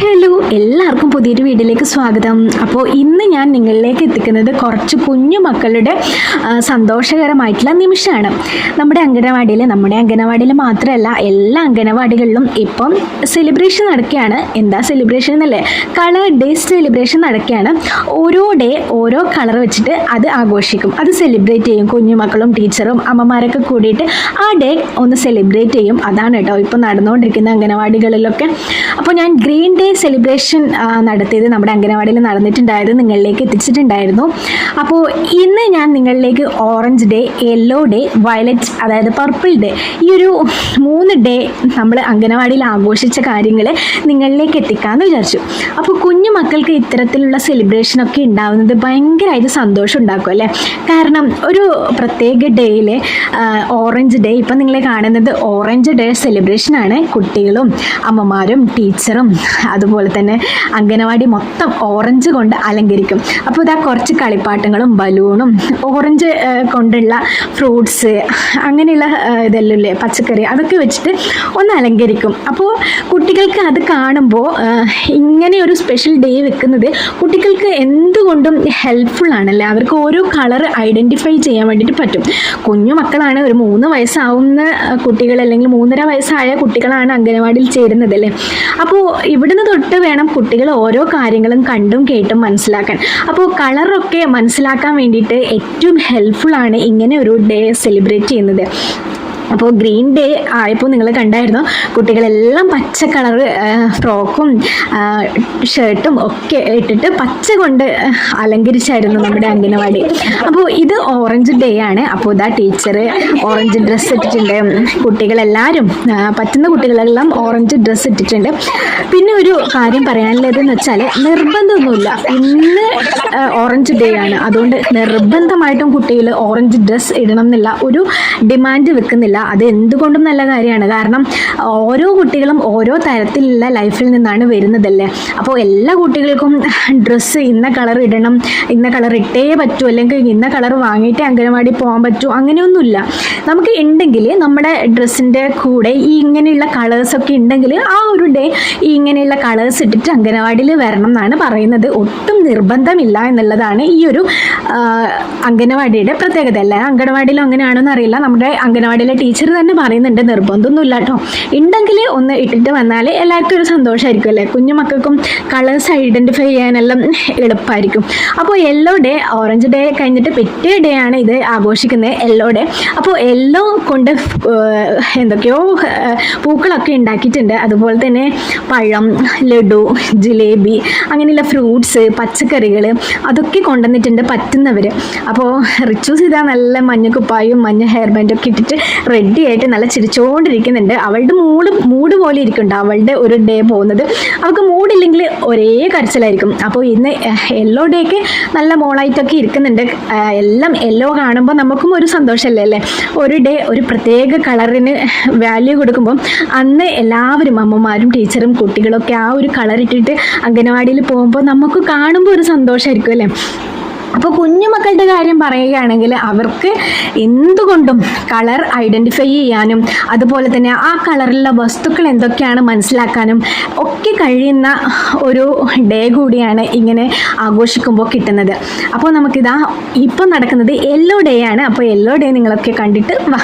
Hello എല്ലാവർക്കും പുതിയൊരു വീഡിയോയിലേക്ക് സ്വാഗതം. അപ്പോൾ ഇന്ന് ഞാൻ നിങ്ങളിലേക്ക് എത്തിക്കുന്നത് കുറച്ച് കുഞ്ഞു മക്കളുടെ സന്തോഷകരമായിട്ടുള്ള നിമിഷമാണ്. നമ്മുടെ അംഗനവാടിയിൽ നമ്മുടെ അംഗനവാടിയിൽ മാത്രമല്ല എല്ലാ അംഗനവാടികളിലും ഇപ്പം സെലിബ്രേഷൻ നടക്കുകയാണ്. എന്താ സെലിബ്രേഷൻ എന്നല്ലേ? കളർ ഡേ സെലിബ്രേഷൻ നടക്കുകയാണ്. ഓരോ ഡേ ഓരോ കളർ വെച്ചിട്ട് അത് ആഘോഷിക്കും. അത് സെലിബ്രേറ്റ് ചെയ്യും കുഞ്ഞുമക്കളും ടീച്ചറും അമ്മമാരൊക്കെ കൂടിയിട്ട്. ആ ഡേ ഒന്ന് സെലിബ്രേറ്റ് ചെയ്യും. അതാണ് കേട്ടോ ഇപ്പോൾ നടന്നുകൊണ്ടിരിക്കുന്ന അംഗനവാടികളിലൊക്കെ അപ്പോൾ ഞാൻ ഗ്രീൻ ഡേ സെലിബ്രേഷൻ നടത്തിയത് നമ്മുടെ അംഗനവാടിയിൽ നടന്നിട്ടുണ്ടായത് നിങ്ങളിലേക്ക് എത്തിച്ചിട്ടുണ്ടായിരുന്നു. അപ്പോൾ ഇന്ന് ഞാൻ നിങ്ങളിലേക്ക് orange day yellow day violet അതായത് പർപ്പിൾ ഡേ ഈ ഒരു മൂന്ന് ഡേ നമ്മൾ അംഗനവാടിയിൽ ആഘോഷിച്ച കാര്യങ്ങൾ നിങ്ങളിലേക്ക് എത്തിക്കാമെന്ന് വിചാരിച്ചു. അപ്പോൾ കുഞ്ഞു മക്കൾക്ക് ഇത്തരത്തിലുള്ള സെലിബ്രേഷനൊക്കെ ഉണ്ടാവുന്നത് ഭയങ്കരമായിട്ട് സന്തോഷം ഉണ്ടാക്കും അല്ലേ? കാരണം ഒരു പ്രത്യേക ഡേയിൽ ഓറഞ്ച് ഡേ ഇപ്പം നിങ്ങളെ കാണുന്നത് ഓറഞ്ച് ഡേ സെലിബ്രേഷനാണ് കുട്ടികളും അമ്മമാരും ടീച്ചറും അതുപോലെ തന്നെ അംഗനവാടി മൊത്തം ഓറഞ്ച് കൊണ്ട് അലങ്കരിക്കും. അപ്പോൾ ഇതാ കുറച്ച് കളിപ്പാട്ടങ്ങളും ബലൂണും ഓറഞ്ച് കൊണ്ടുള്ള ഫ്രൂട്ട്സ് അങ്ങനെയുള്ള ഇതെല്ലാം ഇല്ലേ പച്ചക്കറി അതൊക്കെ വെച്ചിട്ട് ഒന്ന് അലങ്കരിക്കും. അപ്പോൾ കുട്ടികൾക്ക് അത് കാണുമ്പോൾ ഇങ്ങനെ ഒരു സ്പെഷ്യൽ ഡേ വെക്കുന്നത് കുട്ടികൾക്ക് എന്തുകൊണ്ടും ഹെൽപ്ഫുൾ ആണല്ലേ? അവർക്ക് ഓരോ കളർ ഐഡന്റിഫൈ ചെയ്യാൻ വേണ്ടിയിട്ട് പറ്റും. കുഞ്ഞു മക്കളാണ് ഒരു മൂന്ന് വയസ്സാവുന്ന കുട്ടികൾ അല്ലെങ്കിൽ മൂന്നര വയസ്സായ കുട്ടികളാണ് അംഗനവാടിയിൽ ചേരുന്നത് അല്ലേ അപ്പോൾ ഇവിടുന്ന് തൊട്ട് വേണം കുട്ടികൾ ഓരോ കാര്യങ്ങളും കണ്ടും കേട്ടും മനസ്സിലാക്കാൻ. അപ്പോൾ കളറൊക്കെ മനസ്സിലാക്കാൻ വേണ്ടിയിട്ട് ഏറ്റവും ഹെൽപ്ഫുൾ ആണ് ഇങ്ങനെ ഒരു ഡേ സെലിബ്രേറ്റ് ചെയ്യുന്നത്. അപ്പോൾ ഗ്രീൻ ഡേ ആയപ്പോൾ നിങ്ങൾ കണ്ടായിരുന്നു. കുട്ടികളെല്ലാം പച്ച കളർ ഫ്രോക്കും ഷർട്ടും ഒക്കെ ഇട്ടിട്ട് പച്ച കൊണ്ട് അലങ്കരിച്ചായിരുന്നു നമ്മുടെ അംഗനവാടി. അപ്പോൾ ഇത് ഓറഞ്ച് ഡേ ആണ്. അപ്പോൾ ഇതാ ടീച്ചർ ഓറഞ്ച് ഡ്രസ്സ് ഇട്ടിട്ടുണ്ട്. കുട്ടികളെല്ലാവരും പറ്റുന്ന കുട്ടികളെല്ലാം ഓറഞ്ച് ഡ്രസ്സ് ഇട്ടിട്ടുണ്ട്. പിന്നെ ഒരു കാര്യം പറയാനുള്ളതെന്ന് വെച്ചാൽ നിർബന്ധമൊന്നുമില്ല. ഇന്ന് ഓറഞ്ച് ഡേ ആണ്. അതുകൊണ്ട് നിർബന്ധമായിട്ടും കുട്ടികൾ ഓറഞ്ച് ഡ്രസ്സ് ഇടണം എന്നില്ല ഒരു ഡിമാൻഡ് വെക്കുന്നില്ല. അത് എന്തുകൊണ്ടും നല്ല കാര്യമാണ്. കാരണം ഓരോ കുട്ടികളും ഓരോ തരത്തിലുള്ള ലൈഫിൽ നിന്നാണ് വരുന്നതല്ലേ? അപ്പോൾ എല്ലാ കുട്ടികൾക്കും ഡ്രസ്സ് ഇന്ന കളർ ഇടണം ഇന്ന കളർ ഇട്ടേ പറ്റൂ അല്ലെങ്കിൽ ഇന്ന കളർ വാങ്ങിയിട്ടേ അംഗനവാടി പോകാൻ പറ്റൂ അങ്ങനെയൊന്നുമില്ല. നമുക്ക് ഉണ്ടെങ്കിൽ നമ്മുടെ ഡ്രസ്സിന്റെ കൂടെ ഈ ഇങ്ങനെയുള്ള കളേഴ്സൊക്കെ ഉണ്ടെങ്കിൽ ആ ഒരു ഡേ ഈ ഇങ്ങനെയുള്ള കളേഴ്സ് ഇട്ടിട്ട് അംഗനവാടിയിൽ വരണം എന്നാണ് പറയുന്നത്. ഒട്ടും നിർബന്ധമില്ല എന്നുള്ളതാണ് ഈ ഒരു അംഗനവാടിയുടെ പ്രത്യേകത. അല്ല? അംഗനവാടിയിലും അങ്ങനെയാണെന്ന് അറിയില്ല. നമ്മുടെ അംഗനവാടിയിലെ ടീച്ചർ തന്നെ പറയുന്നുണ്ട് നിർബന്ധമൊന്നുമില്ല കേട്ടോ ഉണ്ടെങ്കിൽ ഒന്ന് ഇട്ടിട്ട് വന്നാൽ എല്ലാവർക്കും ഒരു സന്തോഷമായിരിക്കും അല്ലേ? കുഞ്ഞു മക്കൾക്കും കളേഴ്സ് ഐഡന്റിഫൈ ചെയ്യാനെല്ലാം എളുപ്പമായിരിക്കും അപ്പോൾ യെല്ലോ ഡേ ഓറഞ്ച് ഡേ കഴിഞ്ഞിട്ട് പിറ്റേ ഡേ ആണ് ഇത് ആഘോഷിക്കുന്നത് യെല്ലോ ഡേ അപ്പോൾ യെല്ലോ കൊണ്ട് എന്തൊക്കെയോ പൂക്കളൊക്കെ ഉണ്ടാക്കിയിട്ടുണ്ട്. അതുപോലെ തന്നെ പഴം ലഡു ജിലേബി അങ്ങനെയുള്ള ഫ്രൂട്ട്സ് പച്ചക്കറികൾ അതൊക്കെ കൊണ്ടുവന്നിട്ടുണ്ട് പറ്റുന്നവർ അപ്പോൾ റിച്ചൂസ് ഇതാ നല്ല മഞ്ഞ കുപ്പായും മഞ്ഞ ഹെയർ ബാൻഡൊക്കെ ഇട്ടിട്ട് റെഡി ആയിട്ട് നല്ല ചിരിച്ചുകൊണ്ടിരിക്കുന്നുണ്ട് അവളുടെ മൂഡ് മൂഡ് പോലെ ഇരിക്കുന്നുണ്ട്. അവളുടെ ഒരു ഡേ പോകുന്നത്. അവൾക്ക് മൂഡില്ലെങ്കിൽ ഒരേ കരച്ചിലായിരിക്കും. അപ്പോൾ ഇന്ന് യെല്ലോ ഡേക്ക് നല്ല മോളായിട്ടൊക്കെ ഇരിക്കുന്നുണ്ട്. എല്ലാം യെല്ലോ കാണുമ്പോൾ നമുക്കും ഒരു സന്തോഷമല്ലേ അല്ലേ? ഒരു ഡേ ഒരു പ്രത്യേക കളറിന് വാല്യൂ കൊടുക്കുമ്പോൾ അന്ന് എല്ലാവരും അമ്മമാരും ടീച്ചറും കുട്ടികളൊക്കെ ആ ഒരു കളർ ഇട്ടിട്ട് അംഗനവാടിയിൽ പോകുമ്പോൾ നമുക്ക് കാണുമ്പോൾ ഒരു സന്തോഷമായിരിക്കും അല്ലേ? അപ്പോൾ കുഞ്ഞുമക്കളുടെ കാര്യം പറയുകയാണെങ്കിൽ അവർക്ക് എന്തുകൊണ്ടും കളർ ഐഡന്റിഫൈ ചെയ്യാനും അതുപോലെ തന്നെ ആ കളറിലുള്ള വസ്തുക്കൾ എന്തൊക്കെയാണ് മനസ്സിലാക്കാനും ഒക്കെ കഴിയുന്ന ഒരു ഡേ കൂടിയാണ് ഇങ്ങനെ ആഘോഷിക്കുമ്പോൾ കിട്ടുന്നത്. അപ്പോൾ നമുക്കിതാ ഇപ്പം നടക്കുന്നത് യെല്ലോ ഡേ ആണ്. അപ്പോൾ യെല്ലോ ഡേ നിങ്ങളൊക്കെ കണ്ടിട്ട് വാ.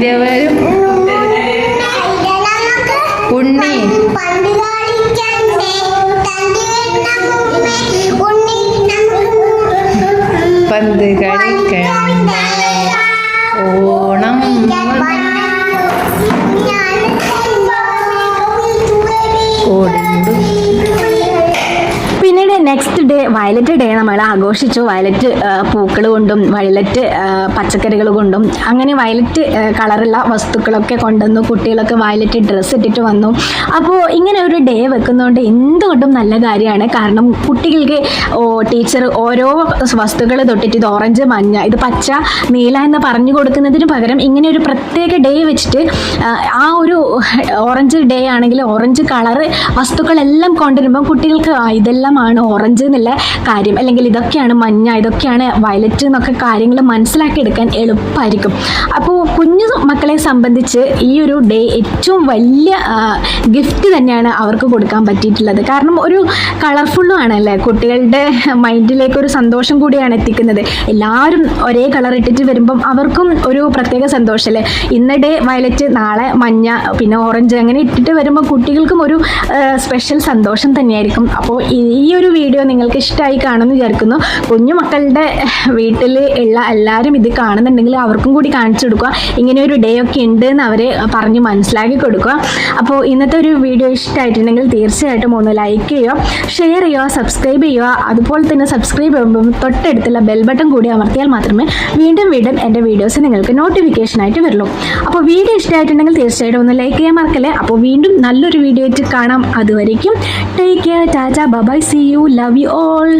there were ആഘോഷിച്ചു. വയലറ്റ് പൂക്കൾ കൊണ്ടും വയലറ്റ് പച്ചക്കറികൾ കൊണ്ടും അങ്ങനെ വയലറ്റ് കളറുള്ള വസ്തുക്കളൊക്കെ കൊണ്ടുവന്നു. കുട്ടികളൊക്കെ വയലറ്റ് ഡ്രസ്സ് ഇട്ടിട്ട് വന്നു. അപ്പോൾ ഇങ്ങനെ ഒരു ഡേ വെക്കുന്നതുകൊണ്ട് എന്തുകൊണ്ടും നല്ല കാര്യമാണ്. കാരണം കുട്ടികൾക്ക് ഓ ടീച്ചർ ഓരോ വസ്തുക്കൾ തൊട്ടിട്ട് ഇത് ഓറഞ്ച് മഞ്ഞ ഇത് പച്ച നീല എന്ന് പറഞ്ഞു കൊടുക്കുന്നതിന് പകരം ഇങ്ങനെ ഒരു പ്രത്യേക ഡേ വെച്ചിട്ട് ആ, ഒരു ഓറഞ്ച് ഡേ ആണെങ്കിൽ ഓറഞ്ച് കളറ് വസ്തുക്കളെല്ലാം കൊണ്ടുവരുമ്പോൾ കുട്ടികൾക്ക് ഇതെല്ലാം ഇതെല്ലാമാണ് ഓറഞ്ച് എന്നുള്ള കാര്യം. അല്ലെങ്കിൽ ഇതൊക്കെയാണ് മഞ്ഞ ഇതൊക്കെയാണ് വയലറ്റ് എന്നൊക്കെ കാര്യങ്ങൾ മനസ്സിലാക്കി എടുക്കാൻ എളുപ്പമായിരിക്കും അപ്പോൾ കുഞ്ഞു മക്കളെ സംബന്ധിച്ച് ഈ ഒരു ഡേ ഏറ്റവും വലിയ ഗിഫ്റ്റ് തന്നെയാണ് അവർക്ക് കൊടുക്കാൻ പറ്റിയിട്ടുള്ളത്. കാരണം ഒരു കളർഫുള്ളും ആണല്ലേ? കുട്ടികളുടെ മൈൻഡിലേക്ക് ഒരു സന്തോഷം കൂടിയാണ് എത്തിക്കുന്നത്. എല്ലാവരും ഒരേ കളർ ഇട്ടിട്ട് വരുമ്പം അവർക്കും ഒരു പ്രത്യേക സന്തോഷമല്ലേ ഇന്ന ഡേ വയലറ്റ് നാളെ മഞ്ഞ പിന്നെ ഓറഞ്ച് അങ്ങനെ ഇട്ടിട്ട് വരുമ്പോൾ കുട്ടികൾക്കും ഒരു സ്പെഷ്യൽ സന്തോഷം തന്നെയായിരിക്കും. അപ്പോൾ ഈ ഒരു വീഡിയോ നിങ്ങൾക്ക് ഇഷ്ടമായി കാണുമെന്ന് വിചാരിക്കുന്നു. കുഞ്ഞു മക്കളുടെ വീട്ടിൽ ഉള്ള എല്ലാവരും ഇത് കാണുന്നുണ്ടെങ്കിൽ അവർക്കും കൂടി കാണിച്ചു കൊടുക്കുക. ഇങ്ങനെ ഒരു ഡേ ഒക്കെ ഉണ്ട് എന്ന് അവരെ പറഞ്ഞ് മനസ്സിലാക്കി കൊടുക്കുക. അപ്പോൾ ഇന്നത്തെ ഒരു വീഡിയോ ഇഷ്ടമായിട്ടുണ്ടെങ്കിൽ തീർച്ചയായിട്ടും ഒന്ന് ലൈക്ക് ചെയ്യുക ഷെയർ ചെയ്യുക സബ്സ്ക്രൈബ് ചെയ്യുക. അതുപോലെ തന്നെ സബ്സ്ക്രൈബ് ചെയ്യുമ്പോൾ തൊട്ടടുത്തുള്ള ബെൽ ബട്ടൺ കൂടി അമർത്തിയാൽ മാത്രമേ വീണ്ടും വീണ്ടും എന്റെ വീഡിയോസ് നിങ്ങൾക്ക് നോട്ടിഫിക്കേഷൻ ആയിട്ട് വരുള്ളൂ അപ്പോൾ വീഡിയോ ഇഷ്ടമായിട്ടുണ്ടെങ്കിൽ തീർച്ചയായിട്ടും ഒന്ന് ലൈക്ക് ചെയ്യാൻ മറക്കല്ലേ? അപ്പോൾ വീണ്ടും നല്ലൊരു വീഡിയോ ആയിട്ട് കാണാം. അതുവരേക്കും take care tata bye see you love you all